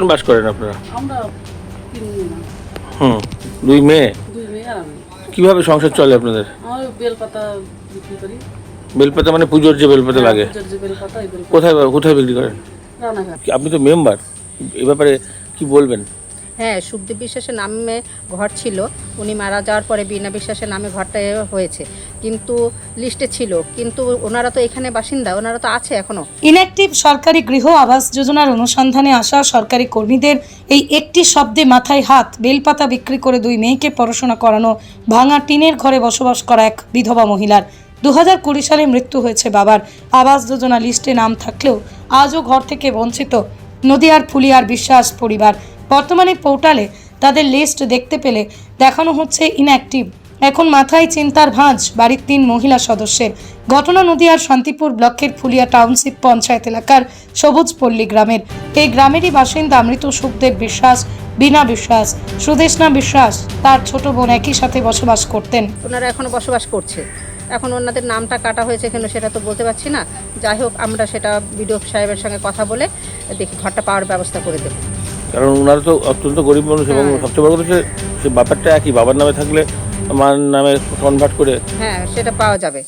কজন বাস করেন আপনারা? আমরা তিন না। হুম দুই মেয়ে? দুই মেয়ে আর আমি। কীভাবে সংসার চলে আপনাদের? আমার ওই বেলপাতা বিক্রি করি। বেলপাতা মানে পুজোর যে বেলপাতা লাগে। পূজার যে বেলপাতা এই বেলপাতা। কোথায় কোথায় বিক্রি করেন? রানাঘাট। আপনি তো মেম্বার। এ ব্যাপারে কি বলবেন? হ্যাঁ সুখদেব বিশ্বাসের নামে ঘর ছিল। উনি মারা যাওয়ার পরে বিনা বিশ্বাসের নামে ঘরটা হয়েছে। কিন্তু লিস্টে ছিল। কিন্তু ওনারা তো এখানে বাসিন্দা, ওনারা তো আছে এখনও। ইনঅ্যাক্টিভ সরকারি গৃহ আবাস যোজনার অনুসন্ধানে আসা সরকারি কর্মীদের এই একটি শব্দে মাথায় হাত বেলপাতা বিক্রি করে দুই মেয়েকে পড়াশোনা করানো, ভাঙা টিনের ঘরে বসবাস করা এক বিধবা মহিলার। দু হাজার কুড়ি সালে মৃত্যু হয়েছে বাবার। আবাস যোজনা লিস্টে নাম থাকলেও আজও ঘর থেকে বঞ্চিত নদিয়ার ফুলিয়ার বিশ্বাস পরিবার। বর্তমানে পোর্টালে তাদের লিস্ট দেখতে পেলে দেখানো হচ্ছে ইনঅ্যাক্টিভ এখন মাথায় চিন্তার ভাঁজ বাড়ির তিন মহিলা সদস্যের। ঘটনা নদীয়ার শান্তিপুর ব্লকের ফুলিয়া টাউনশিপ পঞ্চায়েত এলাকার সবুজ পল্লী গ্রামের। এই গ্রামেরই বাসিন্দা মৃত সুখদেব বিশ্বাস, বিনা বিশ্বাস সুদেশনা বিশ্বাস, তার ছোট বোন একই সাথে বসবাস করতেন। ওনারা এখনও বসবাস করছে। এখন ওনাদের নামটা কাটা হয়েছে কেন সেটা তো বলতে পারছি না। যাই হোক, আমরা সেটা বিডিও সাহেবের সঙ্গে কথা বলে দেখি, ঘরটা পাওয়ার ব্যবস্থা করে দেবো। কারণ ওনারা তো অত্যন্ত গরিব মানুষ এবং হ্যাঁ। সবচেয়ে বড় কথা হচ্ছে সে ব্যাপারটা একই বাবার নামে থাকলে মার নামে কনভার্ট করে হ্যাঁ সেটা পাওয়া যাবে।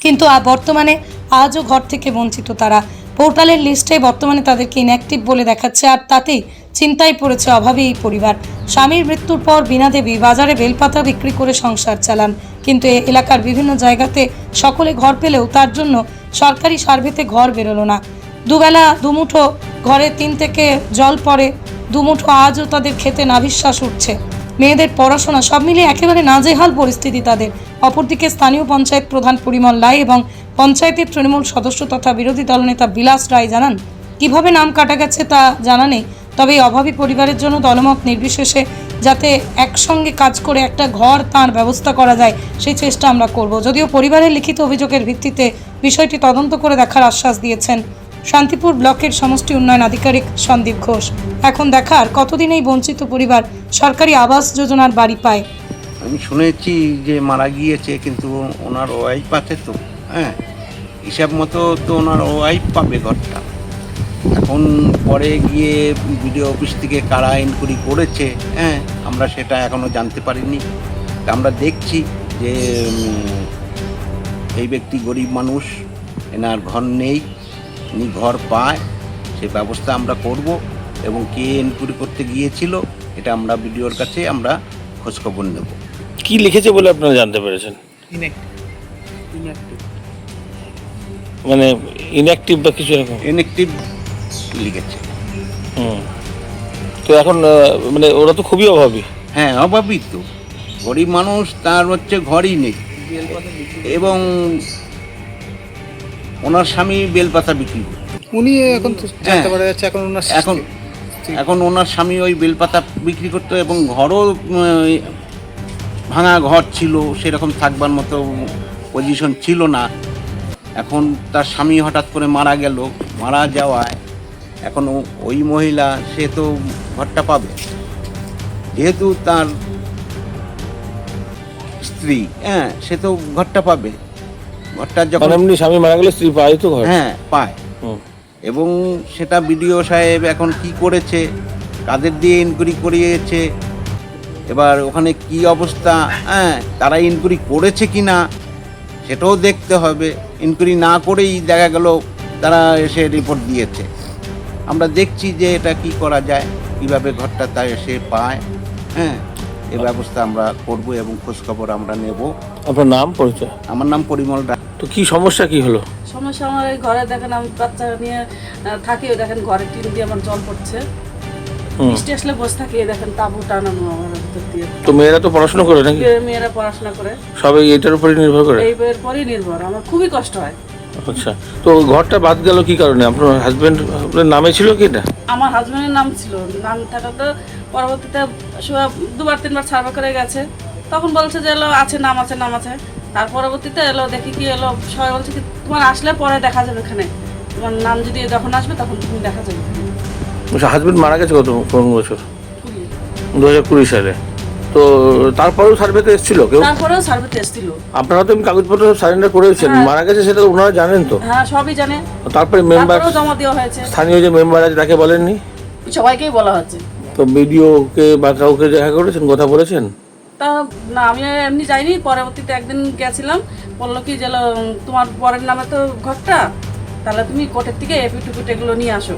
কিন্তু আ- বর্তমানে আজও ঘর থেকে বঞ্চিত তারা। পোর্টালের লিস্টে বর্তমানে তাদেরকে ইনঅ্যাক্টিভ বলে দেখাচ্ছে আর তাতেই চিন্তায় পড়েছে অভাবে এই পরিবার। স্বামীর মৃত্যুর পর বিনা দেবী বাজারে বেলপাতা বিক্রি করে সংসার চালান। কিন্তু এ এলাকার বিভিন্ন জায়গাতে সকলে ঘর পেলেও তার জন্য সরকারি সার্ভেতে ঘর বেরোলো না। দুবেলা দুমুঠো ঘরে তিন থেকে জল পড়ে দুমুঠো আজও তাদের খেতে নাভিশ্বাস উঠছে। মেয়েদের পড়াশোনা সব মিলিয়ে একেবারে নাজেহাল পরিস্থিতি তাদের। অপরদিকে স্থানীয় পঞ্চায়েত প্রধান পরিমল রায় এবং পঞ্চায়েতের তৃণমূল সদস্য তথা বিরোধী দলনেতা বিলাস রায় জানান, কীভাবে নাম কাটা গেছে তা জানা নেই, তবে অভাবী পরিবারের জন্য দলমত নির্বিশেষে যাতে একসঙ্গে কাজ করে একটা ঘর তার ব্যবস্থা করা যায়, সেই চেষ্টা আমরা করব। যদিও পরিবারের লিখিত অভিযোগের ভিত্তিতে বিষয়টি তদন্ত করে দেখার আশ্বাস দিয়েছেন শান্তিপুর ব্লকের সমষ্টি উন্নয়ন আধিকারিক সন্দীপ ঘোষ। এখন দেখার কতদিন এই বঞ্চিত পরিবার সরকারি আবাস যোজনার বাড়ি পায়। আমি শুনেছি যে মারা গিয়েছে কিন্তু ওনার ওয়াইফ আছে তো হ্যাঁ? হিসাব মতো তো ওনার ওয়াইফ পাবে ঘরটা। এখন পরে গিয়ে বিডিও অফিস থেকে কারা ইনকোয়ারি করেছে হ্যাঁ? আমরা সেটা এখনও জানতে পারিনি। আমরা দেখছি যে এই ব্যক্তি গরিব মানুষ, এনার ঘর নেই। উনি ঘর পায় সে ব্যবস্থা আমরা করব এবং কে ইনকোয়ারি করতে গিয়েছিল এটা আমরা বিডিওর কাছে আমরা খোঁজখবর নেব। কি লিখেছে বলে আপনারা জানতে পেরেছেন? মানে ইনঅ্যাক্টিভ বা কিছু এরকম? ইনএক্টিভ লিখেছে। হুম। তো এখন মানে ওরা তো খুবই অভাবী। হ্যাঁ অভাবই তো। গরিব মানুষ তার হচ্ছে ঘরই নেই। এবং ওনার স্বামী বেলপাতা বিক্রি করে। উনি এখন জানতে হ্যাঁ। পারা যাচ্ছে এখন ওনার এখন এখন ওনার স্বামী ওই বেলপাতা বিক্রি করতো এবং ঘরও ভাঙা ঘর ছিল সেরকম থাকবার মতো পজিশন ছিল না। এখন তার স্বামী হঠাৎ করে মারা গেল মারা যাওয়ায় এখন ওই মহিলা সে তো ঘরটা পাবে। যেহেতু তার স্ত্রী হ্যাঁ সে তো ঘরটা পাবে। ঘরটা যখন মানে এমনি স্বামী মারা গেলে স্ত্রী পায় তো ঘর। হ্যাঁ পায়। এবং সেটা বিডিও সাহেব এখন কি করেছে কাদের দিয়ে ইনকোয়ারি করিয়েছে এবার ওখানে কি অবস্থা হ্যাঁ তারা ইনকোয়ারি করেছে কি না সেটাও দেখতে হবে। ইনকোয়ারি না করেই দেখা গেল তারা এসে রিপোর্ট দিয়েছে। আমরা দেখছি যে এটা কি করা যায় কীভাবে ঘরটা তা এসে পায় হ্যাঁ এ ব্যবস্থা আমরা করব এবং খোঁজখবর আমরা নেব। আপনার নাম পরিচয়? আমার নাম পরিমল রায়। তো কি সমস্যা কি হলো? সমস্যা আমার এই ঘরে দেখেন আমি বাচ্চা নিয়ে থাকি ওই দেখেন ঘরে টিন দিয়ে আমার জল পড়ছে। বৃষ্টি আসলে বসে থাকি এই দেখেন তাবু টানানো আমার ভিতর দিয়ে। তো মেয়েরা তো পড়াশোনা করে নাকি? মেয়েরা পড়াশোনা করে। সবাই এটার উপরে নির্ভর করে? এই বইয়ের পরেই নির্ভর আমার খুবই কষ্ট হয়। আচ্ছা তো ঘরটা বাদ গেল কি কারণে? আপনার হাজবেন্ড আপনার নামে ছিল কি এটা? আমার হাজবেন্ডের নাম ছিল নাম থাকাতে পরবর্তীতে সব- দুবার তিনবার সার্ভে করে গেছে। তখন বলছে যে আছে নাম আছে নাম আছে। তার পরবর্তীতে এলো দেখি কি এলো। সবাই বলছে কি তোমার আসলে পরে দেখা যাবে এখানে। তোমার নাম যদি যখন আসবে তখন তুমি দেখা যাবে হাজবেন্ড মারা গেছে কত কোন বছর? দু হাজার কুড়ি সালে। তো তারপরেও সার্ভেতে এসেছিল কেউ? তারপরেও সার্ভে টেস্ট ছিল আপনারা তো কাগজপত্র সারেন্ডার করেছেন হ্যাঁ। মারা গেছে সেটা তো ওনারা জানেন তো। হ্যাঁ সবই জানে। তারপরে মেম্বার জমা দেওয়া হয়েছে। স্থানীয় যে মেম্বার আছে তাকে বলেননি? সবাইকেই বলা হচ্ছে। তো বিডিওকে বা কাউকে দেখা করেছেন কথা বলেছেন? তা না আমি এমনি যাইনি পরবর্তীতে একদিন গেছিলাম বলল কি যে তোমার পরের নামে তো ঘরটা তাহলে তুমি কোর্টের থেকে এপিটুপিট এগুলো নিয়ে আসো।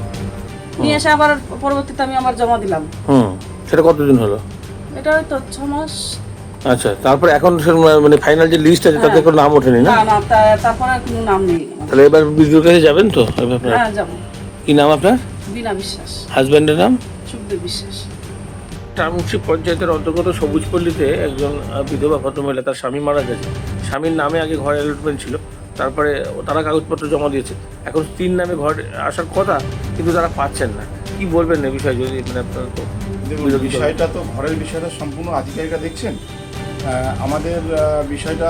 নিয়ে এসে আবার পরবর্তীতে আমি আমার জমা দিলাম। হুম সেটা কতদিন হলো? এটা তো ছ মাস। আচ্ছা তারপরে এখন মানে ফাইনাল যে লিস্ট আছে তাতে কোনো নাম ওঠেনি না? না তারপরে আর কোনো নাম নেই। তাহলে এবার বিডিওর কাছে যাবেন তো এবার হ্যাঁ যাব। কি নাম আপনার? বিনা বিশ্বাস। হাজব্যান্ডের নাম? সুখদেব বিশ্বাস। টাউনশিপ পঞ্চায়েতের অন্তর্গত সবুজপল্লীতে একজন বিধবা ভদ্রমহিলা তার স্বামী মারা গেছে। স্বামীর নামে আগে ঘর অ্যালটমেন্ট ছিল তারপরে তারা কাগজপত্র জমা দিয়েছে। এখন স্ত্রীর নামে ঘর আসার কথা কিন্তু তারা পাচ্ছেন না। কি বলবেন না বিষয় যদি মানে আপনার। বিষয়টা তো ঘরের বিষয়টা সম্পূর্ণ আধিকারিকরা দেখছেন। আমাদের বিষয়টা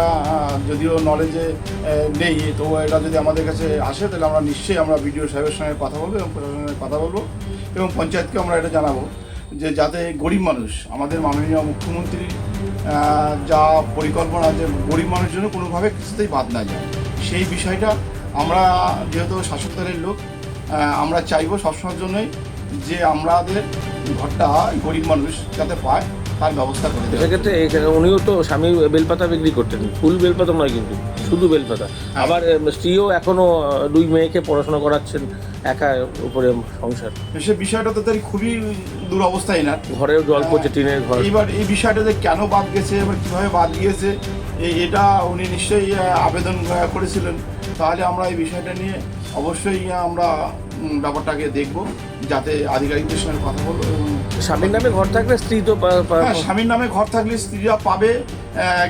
যদিও নলেজে নেই তো এটা যদি আমাদের কাছে আসে তাহলে আমরা নিশ্চয়ই আমরা বিডিও সাহেবের সঙ্গে কথা বলব এবং প্রশাসনের সঙ্গে কথা বলব এবং পঞ্চায়েতকে আমরা এটা জানাব। যে যাতে গরিব মানুষ, আমাদের মাননীয় মুখ্যমন্ত্রী যা পরিকল্পনা যে গরিব মানুষের জন্য কোনোভাবে কিছুতেই বাদ না যায়। সেই বিষয়টা আমরা যেহেতু শাসক দলের লোক আমরা চাইব সবসময়ের জন্যই যে আমাদের ঘরটা গরিব মানুষ যাতে পায়। তার ব্যবস্থা করে দেওয়া সেক্ষেত্রে এখানে উনিও তো স্বামী বেলপাতা বিক্রি করতেন। ফুল বেলপাতা নয় কিন্তু শুধু বেলপাতা। আবার স্ত্রীও এখনও দুই মেয়েকে পড়াশোনা করাচ্ছেন একা উপরে সংসার। সে বিষয়টা তো তার খুবই দুরবস্থায় না। ঘরেও জল পড়ছে টিনের ঘর। এইবার এই বিষয়টা যে কেন বাদ গেছে এবার কীভাবে বাদ গিয়েছে এটা উনি নিশ্চয়ই আবেদন করেছিলেন। তাহলে আমরা এই বিষয়টা নিয়ে অবশ্যই আমরা ব্যাপারটাকে দেখব যাতে আধিকারিকদের সঙ্গে কথা বলব এবং স্বামীর নামে ঘর থাকলে স্ত্রী তো হ্যাঁ স্বামীর নামে ঘর থাকলে স্ত্রীরা পাবে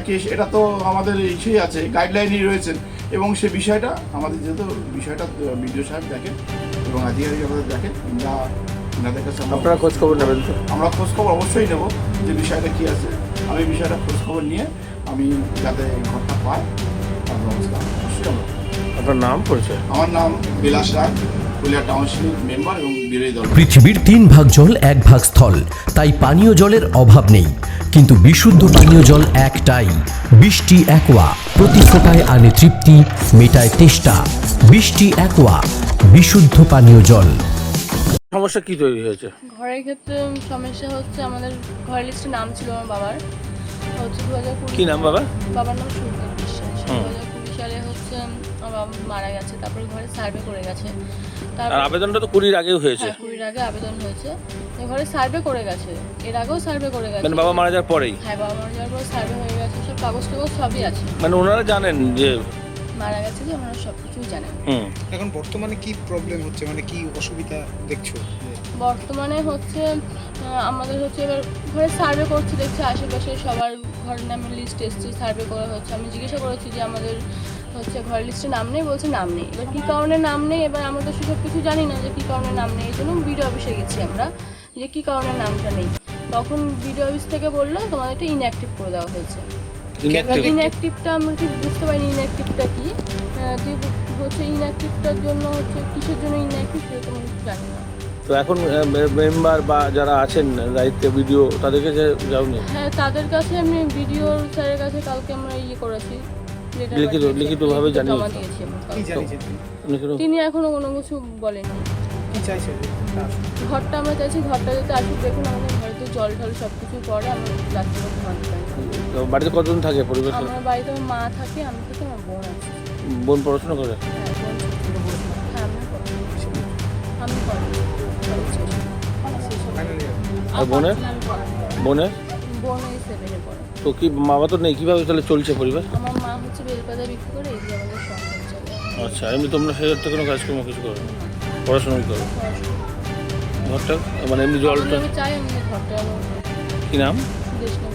কেস এটা তো আমাদের ইসেই আছে গাইডলাইনই রয়েছেন। এবং সে বিষয়টা আমাদের যেহেতু বিষয়টা বিডিও সাহেব দেখেন এবং আধিকারিক আমাদের দেখেন আমরা ওনাদের কাছে আপনারা খোঁজ খবর নেবেন তো? আমরা খোঁজ খবর অবশ্যই নেব যে বিষয়টা কী আছে। আমি বিষয়টা খোঁজ খবর নিয়ে আমি যাতে ঘরটা পাই তার ব্যবস্থা অবশ্যই আমরা আপনার নাম পরিচয়? আমার নাম বিলাস রায়। পৃথিবীর তিন ভাগ জল এক ভাগ স্থল। তাই পানীয় জলের অভাব নেই। কিন্তু বিশুদ্ধ পানীয় জল একটাই। বৃষ্টি একোয়া প্রতি ফোটায় আনে তৃপ্তি মেটায় তেষ্টা। বৃষ্টি একোয়া বিশুদ্ধ পানীয় জল। সমস্যা কি তৈরি হয়েছে? ঘরের ক্ষেত্রে সমস্যা হচ্ছে আমাদের ঘরের লিস্টে নাম ছিল আমার বাবার। হচ্ছে দু হাজার কুড়ি কি নাম বাবা বাবার নাম সুরকার বিশ্বাস। দু হাজার কুড়ি সালে হচ্ছে বাবা মারা গেছে তারপরে ঘরে সার্ভে করে গেছে। আর তারপর আবেদনটা তো কুড়ির আগেও হয়েছে। হ্যাঁ কুড়ির আগে আবেদন হয়েছে। ঘরে সার্ভে করে গেছে। এর আগেও সার্ভে করে গেছে। মানে বাবা মারা যাওয়ার পরেই? হ্যাঁ বাবা মারা যাওয়ার পর সার্ভে হয়ে গেছে সব কাগজ টাগজ সবই আছে। মানে ওনারা জানেন যে মারা গেছে যে ওনারা সব কিছুই জানেন। হুম। এখন বর্তমানে কি প্রবলেম হচ্ছে? মানে কি অসুবিধা দেখছ? বর্তমানে হচ্ছে আহ, আমাদের হচ্ছে এবার ঘরে সার্ভে করছি দেখছি আশেপাশে সবার ঘরের নামের লিস্ট এসছে সার্ভে করা হচ্ছে। আমি জিজ্ঞাসা করেছি যে আমাদের হচ্ছে ঘরের লিস্টে নাম নেই বলছে নাম নেই। এবার কী কারণে নাম নেই? এবার আমরা তো সেসব কিছু জানি না যে কী কারণে নাম নেই। এই জন্য বিডিও অফিসে গেছি আমরা যে কী কারণে নামটা নেই। তখন বিডিও অফিস থেকে বলল তোমাদেরটা ইনঅ্যাক্টিভ করে দেওয়া হয়েছে। ইনঅ্যাক্টিভটা আমরা ঠিক বুঝতে পারিনি ইনঅ্যাক্টিভটা কি? তুই হচ্ছে ইনঅ্যাক্টিভটার জন্য হচ্ছে কিসের জন্য ইনঅ্যাক্টিভ সেরকম আমি জানি না। তো এখন মেম্বার বা যারা আছেন দায়িত্বে ভিডিও তাদেরকে যে যাওনি হ্যাঁ তাদের কাছে আমি ভিডিও স্যারের কাছে কালকে আমরা ইয়ে করেছি। লিখিত- লিখিতভাবে জানিয়েছো? তিনি? এখনও কোনো কিছু বলেননি। কি চাইছে? যে ঘরটা আমরা চাইছি ঘরটা যাতে আসুক দেখুন আমাদের ঘরে তো জল টল সব কিছু পড়ে আমরা রাত্রে ঘুমাতে পারি। তো বাড়িতে কতজন থাকে পরিবেশ আমার বাড়িতে আমার মা থাকে আমি থাকি আমার বোন আছে। বোন পড়াশোনা করে? হ্যাঁ হ্যাঁ আমি? আর বোনের? বোনের তো কি বাবা তো নেই? কীভাবে তাহলে চলছে পরিবার? আমার মা হচ্ছে বেলপাতা বিক্রি করে এই আমাদের সংসার চলে। আচ্ছা এমনি তোমরা সেক্ষেত্রে কোনো কাজকর্ম কিছু করো না? পড়াশোনা করো? ঘরটা মানে এমনি জলটা? চাই আমি ঘরটা কি নাম? দেশ না বিশ্বাস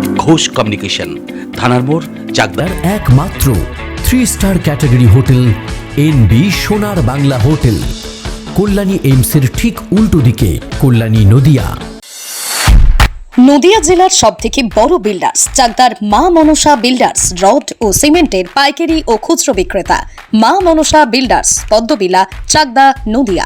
ঘোষ কমিউনিকেশন থানার মোড় চাকদার। একমাত্র three star category hotel N B Sonar Bangla hotel. Kalyani এইমসের ঠিক উল্টো দিকে কল্যাণী নদিয়া। নদিয়া জেলার সব থেকে বড় বিল্ডার্স চাকদার মা মনসা বিল্ডার্স রড ও সিমেন্টের পাইকারি ও খুচরো বিক্রেতা। মা মনসা বিল্ডার্স পদ্মবিলা চাকদা নদিয়া।